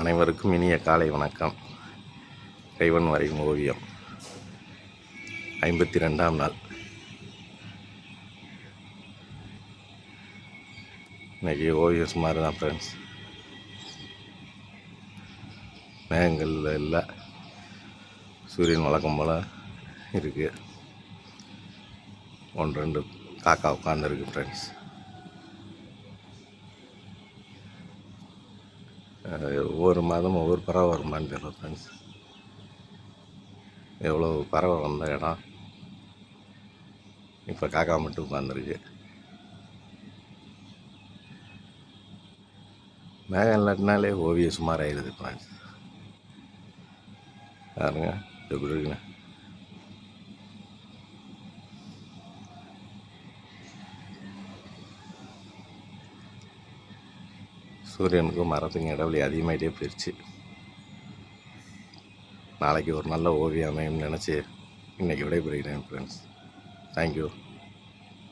அனைவருக்கும் இனிய காலை வணக்கம். கைவன் வரையும் ஓவியம். ஐம்பத்தி ரெண்டாம் நாள். இன்றைக்கி ஓவியம் சுமார் தான் ஃப்ரெண்ட்ஸ் மேகங்கள் இல்லை. சூரியன் வழக்கம் போல் இருக்குது ஒன்று ரெண்டு காக்கா உட்காந்துருக்கு ஃப்ரெண்ட்ஸ் ஒவ்வொரு மாதமும் ஒவ்வொரு பறவை வருமான்னு தெரியல ஃப்ரெண்ட்ஸ் எவ்வளோ பறவை வந்த இடம்? இப்போ காக்கா மட்டும் உட்காந்துருக்கு மேகம் இல்லாட்டினாலே ஓவியம் சுமார் ஆயிடுது ஃப்ரெண்ட்ஸ் பாருங்க எப்படி இருக்குண்ணே சூரியனுக்கும் மரத்துக்கும் இடைவெளி அதிகமாகிட்டே போயிடுச்சு நாளைக்கு ஒரு நல்ல ஓவியம் அமையும்னு நினச்சி இன்றைக்கி விடைபெறுகிறேன் ஃப்ரெண்ட்ஸ் தேங்க்யூ